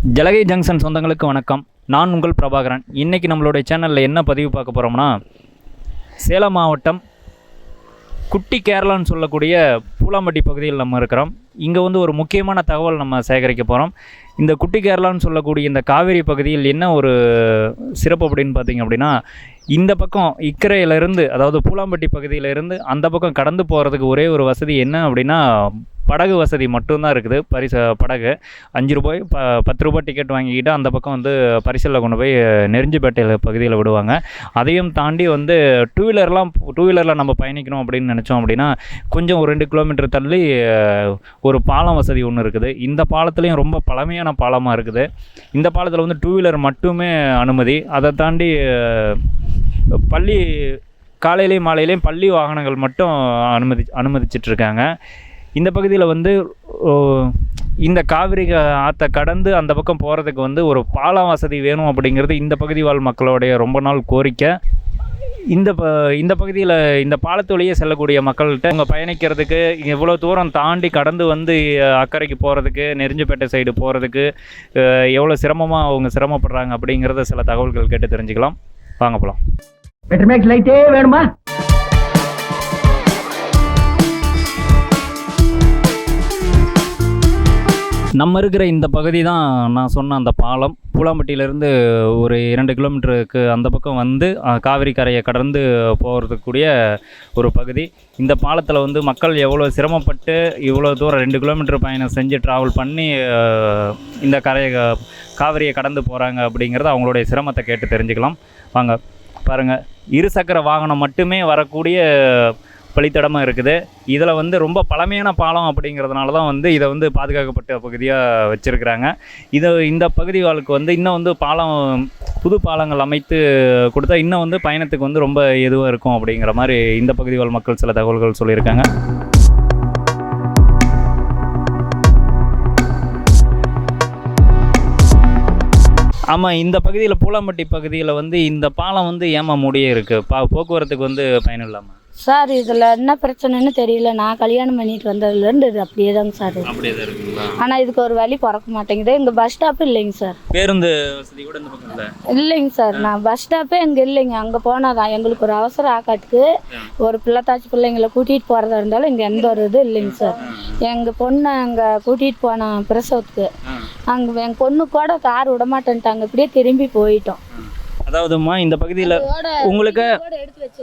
ஜலகை junction சொந்தங்களுக்கு வணக்கம். நான் உங்கள் பிரபாகரன். இன்றைக்கி நம்மளுடைய சேனலில் என்ன பதிவு பார்க்க போகிறோம்னா சேலம் மாவட்டம் குட்டி கேரளான்னு சொல்லக்கூடிய பூலாம்பட்டி பகுதியில் நம்ம இருக்கிறோம். இங்கே வந்து ஒரு முக்கியமான தகவல் நம்ம சேகரிக்க போகிறோம் இந்த குட்டி கேரளான்னு சொல்லக்கூடிய இந்த காவேரி பகுதியில் என்ன ஒரு சிறப்பு அப்படின்னு பார்த்தீங்க அப்படின்னா இந்த பக்கம் இக்கரையிலேருந்து அதாவது பூலாம்பட்டி பகுதியிலேருந்து அந்த பக்கம் கடந்து போகிறதுக்கு ஒரே ஒரு வசதி என்ன அப்படின்னா படகு வசதி மட்டும்தான் இருக்குது. பரிச படகு. அஞ்சு ரூபாய் ப பத்து ரூபாய் டிக்கெட் வாங்கிக்கிட்டு அந்த பக்கம் வந்து பரிசலில் கொண்டு போய் நெருஞ்சிப்பேட்டையில் பகுதியில் விடுவாங்க. அதையும் தாண்டி வந்து டூ வீலர்லாம் டூ வீலரில் நம்ம பயணிக்கணும் அப்படின்னு நினச்சோம் அப்படின்னா கொஞ்சம் ஒரு ரெண்டு கிலோமீட்டர் தள்ளி ஒரு பாலம் வசதி ஒன்று இருக்குது. இந்த பாலத்துலேயும் ரொம்ப பழமையான பாலமாக இருக்குது. இந்த பாலத்தில் வந்து டூ வீலர் மட்டுமே அனுமதி. அதை தாண்டி பள்ளி காலையிலையும் மாலையிலையும் பள்ளி வாகனங்கள் மட்டும் அனுமதி அனுமதிச்சிட்ருக்காங்க இந்த பகுதியில் வந்து இந்த காவிரி ஆற்றை கடந்து அந்த பக்கம் போகிறதுக்கு வந்து ஒரு பாலம் வசதி வேணும் அப்படிங்கிறது இந்த பகுதி வாழ் மக்களுடைய ரொம்ப நாள் கோரிக்கை. இந்த ப இந்த பகுதியில் இந்த பாலத்து வழியே செல்லக்கூடிய மக்கள்கிட்ட அவங்க பயணிக்கிறதுக்கு எவ்வளோ தூரம் தாண்டி கடந்து வந்து அக்கறைக்கு போகிறதுக்கு நெருஞ்சிப்பேட்டை சைடு போகிறதுக்கு எவ்வளோ சிரமமாக அவங்க சிரமப்படுறாங்க அப்படிங்கிறத சில தகவல்கள் கேட்டு தெரிஞ்சுக்கலாம். வாங்க போகலாம் லைட்டே வேணுமா? நம்ம இருக்கிற இந்த பகுதி தான் நான் சொன்ன அந்த பாலம். பூலாம்பட்டியிலேருந்து ஒரு இரண்டு கிலோமீட்டருக்கு அந்த பக்கம் வந்து காவிரி கரையை கடந்து போகிறதுக்கூடிய ஒரு பகுதி. இந்த பாலத்தில் வந்து மக்கள் எவ்வளோ சிரமப்பட்டு இவ்வளோ தூரம் ரெண்டு கிலோமீட்டர் பயணம் செஞ்சு ட்ராவல் பண்ணி இந்த கரையை காவிரியை கடந்து போகிறாங்க அப்படிங்கிறத அவங்களுடைய சிரமத்தை கேட்டு தெரிஞ்சுக்கலாம். வாங்க பாருங்கள் இருசக்கர வாகனம் மட்டுமே வரக்கூடிய வழித்தடமாக இருக்குது. இதில் வந்து ரொம்ப பழமையான பாலம் அப்படிங்கிறதுனால தான் வந்து இதை வந்து பாதுகாக்கப்பட்ட பகுதியாக வச்சுருக்கிறாங்க. இதை இந்த பகுதி வாழ்க்கு வந்து இன்னும் வந்து பாலம் புது பாலங்கள் அமைத்து கொடுத்தா இன்னும் வந்து பயணத்துக்கு வந்து ரொம்ப எதுவாக இருக்கும் அப்படிங்கிற மாதிரி இந்த பகுதி வாழ் மக்கள் சில தகவல்கள் சொல்லியிருக்காங்க. ஆமாம் இந்த பகுதியில் பூலாம்பட்டி பகுதியில் வந்து இந்த பாலம் வந்து ஏமா மூடியே இருக்குது பா போக்குவரத்துக்கு வந்து பயனில்லாமல் சார் இதில் என்ன பிரச்சனைன்னு தெரியல. நான் கல்யாணம் பண்ணிட்டு வந்ததுலேருந்து இது அப்படியே தாங்க சார் இருக்கு. அப்படியே தான் இருக்குங்களா? ஆனால் இதுக்கு ஒரு வழி பிறக்க மாட்டேங்குது. இங்கே பஸ் ஸ்டாப்பு இல்லைங்க சார். பேருந்து வசதி கூட இந்த பக்கம் இல்லை? இல்லைங்க சார். நான் பஸ் ஸ்டாப்பே இங்கே இல்லைங்க. அங்கே போனால் தான் எங்களுக்கு ஒரு அவசர ஆக்காட்டுக்கு ஒரு பிள்ளைத்தாச்சி பிள்ளைங்களை கூட்டிகிட்டு போகிறதா இருந்தாலும் இங்கே எந்த ஒரு இது இல்லைங்க சார். எங்கள் பொண்ணை அங்கே கூட்டிகிட்டு போனோம் பிரசவத்துக்கு. அங்கே எங்கள் பொண்ணு கூட கார் விட மாட்டேன்ட்டாங்க இப்படியே திரும்பி போயிட்டோம். அதாவதுமா இந்த பகுதியில் உங்களுக்கு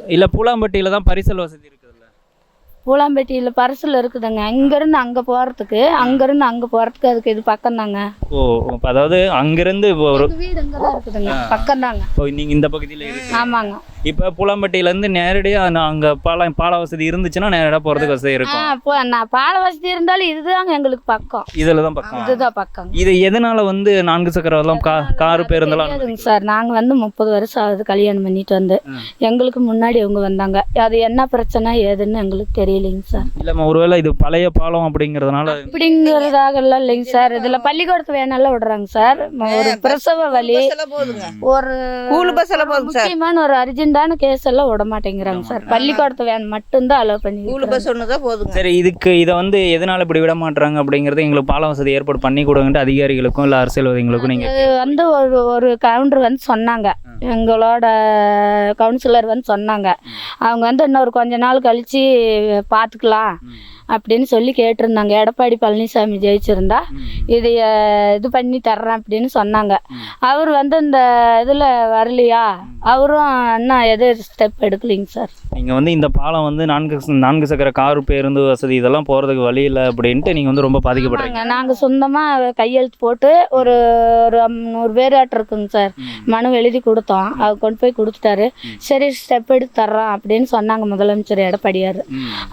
இல்லை பூலாம்பட்டியில் தான் பரிசல் வசதி இருக்குதுல்ல? பூலாம்பேட்டியில் பரிசில் இருக்குதுங்க. இங்கேருந்து அங்கே போகிறதுக்கு அங்கேருந்து அங்கே போகிறதுக்கு அதுக்கு இது பக்கம் தாங்க ஓ இப்போ அதாவது அங்கேருந்து இப்போ ஒரு வீடு இங்கே தான் இருக்குதுங்க பக்கம் தாங்க நீங்கள் இந்த பகுதியில் ஆமாங்க. இப்போ பூலாம்பட்டியிலேருந்து நேரடியாக அங்கே பாலம் பால வசதி இருந்துச்சுன்னா நேரடியாக போகிறதுக்கு வசதி இருக்கும். இப்போ நான் பால வசதி இருந்தாலும் இதுதாங்க எங்களுக்கு பக்கம். இதில் தான் பக்கம். இதுதான் பக்கம் இது எதனால வந்து நான்கு சக்கரம் கா காரு பேருந்தெல்லாம் சார். நாங்கள் வந்து முப்பது வருஷம் ஆகுது கல்யாணம் பண்ணிட்டு வந்து. எங்களுக்கு முன்னாடி அவங்க வந்தாங்க. அது என்ன பிரச்சனை ஏதுன்னு எங்களுக்கு தெரியலைங்க சார். இல்லைம்மா ஒருவேளை இது பழைய பாலம் அப்படிங்கிறதுனால அப்படிங்கிறதாக எல்லாம் இல்லைங்க சார். இதில் பள்ளிக்கூடத்து வேணாலும் விடுறாங்க சார். ஒரு பிரசவ வலி ஒரு ஸ்கூல் பஸ் எல்லாம் போதுங்க சார். முக்கியமான ஒரு அர்ஜென்டான கேஸ் எல்லாம் விட மாட்டேங்கிறாங்க சார். பள்ளிக்கூடத்து வேன் மட்டும்தான் அலோவ் பண்ணி ஸ்கூல் பஸ் ஒன்று தான் போதுங்க. சரி இதுக்கு இதை வந்து எதனால இப்படி விட மாட்றாங்க அப்படிங்கிறது எங்களுக்கு பாலம் வசதி ஏற்பாடு பண்ணி கொடுங்கன்ட்டு அதிகாரிகளுக்கும் இல்லை அரசியல்வாதிகளுக்கும் நீங்கள் அது வந்து ஒரு ஒரு கவுண்டர் வந்து சொன்னாங்க. எங்களோட கவுன்சிலர் வந்து சொன்னாங்க. அவங்க வந்து இன்னொரு கொஞ்ச நாள் கழிச்சு பார்த்துக்கலாம். அப்படின்னு சொல்லி கேட்டிருந்தாங்க. எடப்பாடி பழனிசாமி ஜெயிச்சிருந்தா இது இது பண்ணி தர்றேன் அப்படின்னு சொன்னாங்க. அவர் வந்து இந்த இதில் வரலையா? அவரும் இன்னும் எதுவும் ஸ்டெப் எடுக்கலைங்க சார்? நீங்கள் வந்து இந்த பாலம் வந்து நான்கு நான்கு சக்கர கார் பேருந்து வசதி இதெல்லாம் போகிறதுக்கு வழி இல்லை அப்படின்ட்டு நீங்கள் வந்து ரொம்ப பாதிக்கப்படுறீங்க. நாங்கள் சொந்தமாக கையெழுத்து போட்டு ஒரு ஒரு நூறு பேர் இருக்குங்க சார். மனு எழுதி கொடுத்தோம். அவர் கொண்டு போய் கொடுத்துட்டாரு. சரி ஸ்டெப் எடுத்து தர்றோம் அப்படின்னு சொன்னாங்க முதலமைச்சர் எடப்பாடியார்.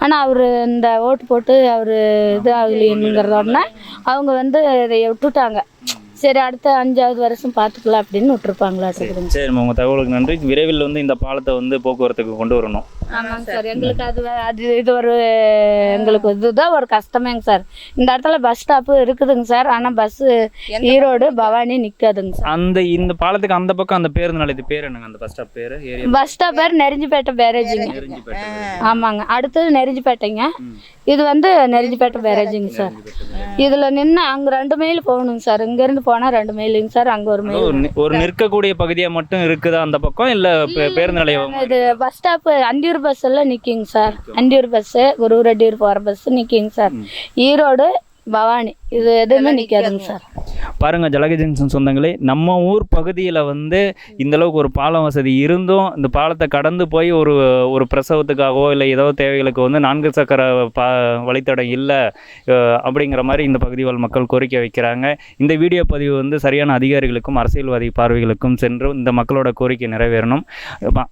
ஆனால் அவர் இந்த ஓட்டு போட்டு அவர் இது ஆகலைங்கிறதோடனே அவங்க வந்து இதை விட்டுட்டாங்க சரி அடுத்த அஞ்சாவது வருஷம் பார்த்துக்கலாம் அப்படின்னு விட்டுருப்பாங்களா சரி சரி உங்கள் தகவலுக்கு நன்றி விரைவில் வந்து இந்த பாலத்தை வந்து போக்குவரத்துக்கு கொண்டு வரணும் ஆமாங்க சார். எங்களுக்கு அது அது இது ஒரு எங்களுக்கு இதுதான் ஒரு கஷ்டமேங்க சார். இந்த இடத்துல பஸ் ஸ்டாப்பு இருக்குதுங்க சார். ஆனால் பஸ்ஸு ஈரோடு பவானி நிற்காதுங்க சார். அந்த இந்த பாலத்துக்கு அந்த பக்கம் அந்த பேருந்து நிலையத்து பேர் என்னங்க? அந்த பஸ் ஸ்டாப் பேர் ஏரியா பஸ் ஸ்டாப் பேர் நெருஞ்சிப்பேட்டை பேரேஜிங்க ஆமாங்க. அடுத்தது நெருஞ்சிப்பேட்டைங்க. இது வந்து நெருஞ்சிப்பேட்டை பேரேஜிங்க சார். இதில் நின்று அங்கே ரெண்டு மைல் போகணுங்க சார். இங்கேருந்து போனால் ரெண்டு மைலுங்க சார். அங்கே ஒரு மைல் ஒரு நிற்கக்கூடிய பகுதியா மட்டும் இருக்குதா அந்த பக்கம்? இல்ல பேருந்து நிலையம் இது பஸ் ஸ்டாப்பு அந்தியூர் பஸ் எல்லாம் நிற்கிங்க சார் அண்டியூர் பஸ்ஸு குருவரெட்டியூர் போகிற பஸ்ஸு நிற்கிங்க சார் ஈரோடு பவானி. இது எதுவுமே நிற்காதுங்க சார். பாருங்க ஜலக ஜங்ஷன் சொந்தங்களே நம்ம ஊர் பகுதியில் வந்து இந்த அளவுக்கு ஒரு பாலம் வசதி இருந்தும் இந்த பாலத்தை கடந்து போய் ஒரு ஒரு பிரசவத்துக்காகவோ இல்லை ஏதோ தேவைகளுக்கு வந்து நான்கு சக்கர பா வழித்தடம் இல்லை அப்படிங்கிற மாதிரி இந்த பகுதி வாழ் மக்கள் கோரிக்கை வைக்கிறாங்க. இந்த வீடியோ பதிவு வந்து சரியான அதிகாரிகளுக்கும் அரசியல்வாதி பார்வைகளுக்கும் சென்று இந்த மக்களோட கோரிக்கை நிறைவேறணும்.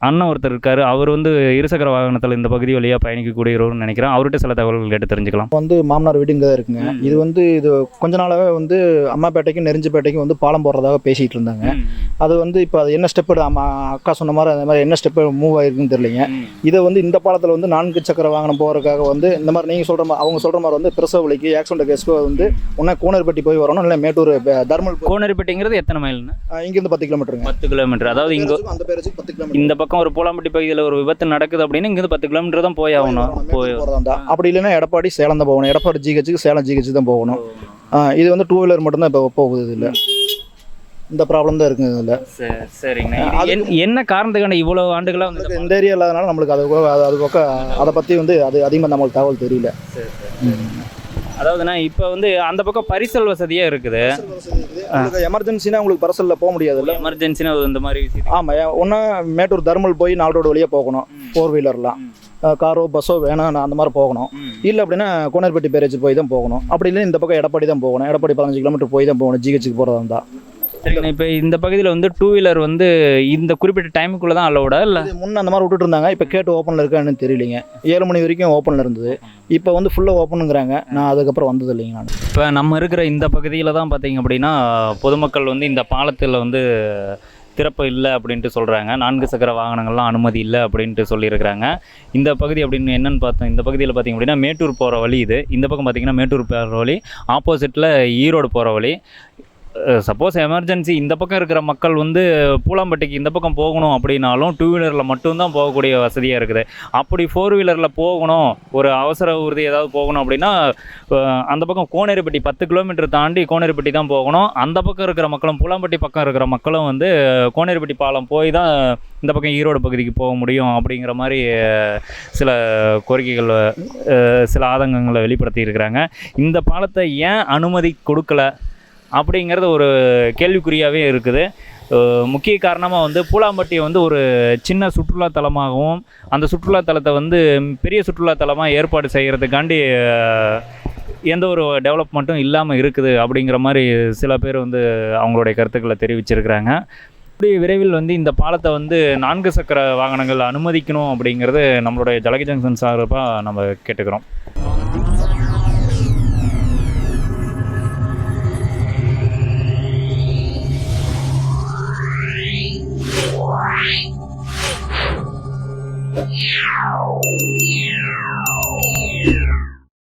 அண்ணன் ஒருத்தர் இருக்காரு அவர் வந்து இருசக்கர வாகனத்தில் இந்த பகுதி வழியாக பயணிக்கக்கூடியவர்னு நினைக்கிறேன். அவர்கிட்ட சில தகவல்கள் கேட்டு தெரிஞ்சுக்கலாம். வந்து மாமனார் வீடு இங்கே தான் இருக்குங்க இது வந்து இது கொஞ்ச நாளாகவே வந்து அம்மாப்பேட்டைக்கும் நெருஞ்சிப்பேட்டைக்கும் வந்து பாலம் போடுறதாக பேசிகிட்டு இருந்தாங்க. அது வந்து இப்போ அது என்ன ஸ்டெப் அம்மா அக்கா சொன்ன மாதிரி அந்த மாதிரி என்ன ஸ்டெப் மூவ் ஆயிருக்குன்னு தெரியலைங்க. இதை வந்து இந்த பாலத்தில் வந்து நான்கு சக்கர வாகனம் போகிறதுக்காக வந்து இந்த மாதிரி நீங்கள் சொல்கிற மாதிரி அவங்க சொல்கிற மாதிரி வந்து பிரசவ வலிக்கு ஆக்சிடென்ட் கேஸ்க்கு வந்து ஒன்றா கூனர்பட்டி போய் வரணும் இல்லை மேட்டூர் தர்மல் போய் கோனரிப்பட்டிங்கிறது எத்தனை மைல்னு இங்கிருந்து பத்து கிலோமீட்டருங்க. பத்து கிலோமீட்டர். அதாவது இங்கே அந்த பேருக்கு பத்து கிலோமீட்டர். இந்த பக்கம் ஒரு பூலாம்பட்டி பகுதியில் ஒரு விபத்து நடக்குது அப்படின்னு இங்கேருந்து பத்து கிலோமீட்டர் தான் போய் ஆகணும். போய் அப்படி இல்லைன்னா எடப்பாடி சேலம் தான் போகணும். எடப்பாடி ஜிஹெச்சுக்கு சேலம் தான் போகணும். இது வந்து டூ வீலர் மட்டும்தான் இப்போ போகுது இதில் இந்த ப்ராப்ளம் தான் இருக்குங்க இதில். சரி சரிங்க என்ன காரணத்துக்கான இவ்வளவு ஆண்டுகளா வந்து இந்த ஏரியா இல்லாதனால நம்மளுக்கு அது அது- அது பக்கம் அதை பற்றி வந்து அது அதிகமாக நம்மளுக்கு தகவல் தெரியல. அதாவதுண்ணா இப்போ வந்து அந்த பக்கம் பரிசல் வசதியே இருக்குது. எமர்ஜென்சினா உங்களுக்கு பரசலில் போக முடியாது இல்லை எமர்ஜென்சினா இந்த மாதிரி ஆமாம் ஒன்றா மேட்டூர் தர்மல் போய் நாலு ரோடு வழியாக போகணும் ஃபோர் வீலர்லாம் காரோ பஸ்ஸோ வேணும் அந்த மாதிரி போகணும். இல்லை அப்படின்னா கோனர்பட்டி பேரேஜ் போய் தான் போகணும். அப்படி இல்லை இந்த பக்கம் எடப்பாடி தான் போகணும். எடப்பாடி பதினஞ்சு கிலோமீட்டர் போய் தான் போகணும். ஜிஹெச்சுக்கு போகிறதா இருந்தால் சரிங்கண்ணா இப்போ இந்த பகுதியில் வந்து டூ வீலர் வந்து இந்த குறிப்பிட்ட டைமுக்குள்ளே தான் அலோடா இல்லை? முன்ன அந்த மாதிரி விட்டுட்டு இருந்தாங்க இப்போ கேட்டு ஓப்பனில் இருக்கான்னு தெரியலைங்க. ஏழு மணி வரைக்கும் ஓப்பனில் இருந்தது. இப்போ வந்து ஃபுல்லாக ஓப்பனுங்கிறாங்க நான் அதுக்கப்புறம் வந்தது இல்லைங்க நான். இப்போ நம்ம இருக்கிற இந்த பகுதியில் தான் பார்த்தீங்க அப்படின்னா பொதுமக்கள் வந்து இந்த பாலத்தில் வந்து திறப்பு இல்லை அப்படின்ட்டு சொல்கிறாங்க நான்கு சக்கர வாகனங்கள்லாம் அனுமதி இல்லை அப்படின்ட்டு சொல்லியிருக்கிறாங்க. இந்த பகுதி அப்படின்னு என்னென்னு பார்த்தோம் இந்த பகுதியில் பார்த்தீங்க அப்படின்னா மேட்டூர் போகிற வழி இது. இந்த பக்கம் பார்த்தீங்கன்னா மேட்டூர் போகிற வழி. ஆப்போசிட்டில் ஈரோடு போகிற வழி. சப்போஸ் எமர்ஜென்சி இந்த பக்கம் இருக்கிற மக்கள் வந்து பூலாம்பட்டிக்கு இந்த பக்கம் போகணும் அப்படின்னாலும் டூ வீலரில் மட்டும்தான் போகக்கூடிய வசதியாக இருக்குது. அப்படி ஃபோர் வீலரில் போகணும் ஒரு அவசர ஊர்தி ஏதாவது போகணும் அப்படின்னா அந்த பக்கம் கோனேரிப்பட்டி பத்து கிலோமீட்டர் தாண்டி கோனேரிப்பட்டி தான் போகணும். அந்த பக்கம் இருக்கிற மக்களும் பூலாம்பட்டி பக்கம் இருக்கிற மக்களும் வந்து கோனேரிப்பட்டி பாலம் போய் தான் இந்த பக்கம் ஈரோடு பகுதிக்கு போக முடியும் அப்படிங்கிற மாதிரி சில கோரிக்கைகள் சில ஆதங்கங்களை வெளிப்படுத்தி இருக்கிறாங்க இந்த பாலத்தை ஏன் அனுமதி கொடுக்கல? அப்படிங்கிறது ஒரு கேள்விக்குறியாகவே இருக்குது. முக்கிய காரணமாக வந்து பூலாம்பட்டியை வந்து ஒரு சின்ன சுற்றுலாத்தலமாகவும் அந்த சுற்றுலாத்தலத்தை வந்து பெரிய சுற்றுலாத்தலமாக ஏற்பாடு செய்கிறதுக்காண்டி எந்த ஒரு டெவலப்மெண்ட்டும் இல்லாமல் இருக்குது அப்படிங்கிற மாதிரி சில பேர் வந்து அவங்களுடைய கருத்துக்களை தெரிவிச்சிருக்கிறாங்க. இப்படி விரைவில் வந்து இந்த பாலத்தை வந்து நான்கு சக்கர வாகனங்கள் அனுமதிக்கணும் அப்படிங்கிறது நம்மளுடைய ஜலகி ஜங்ஷன் சார்பாக நம்ம கேட்டுக்கிறோம். 了。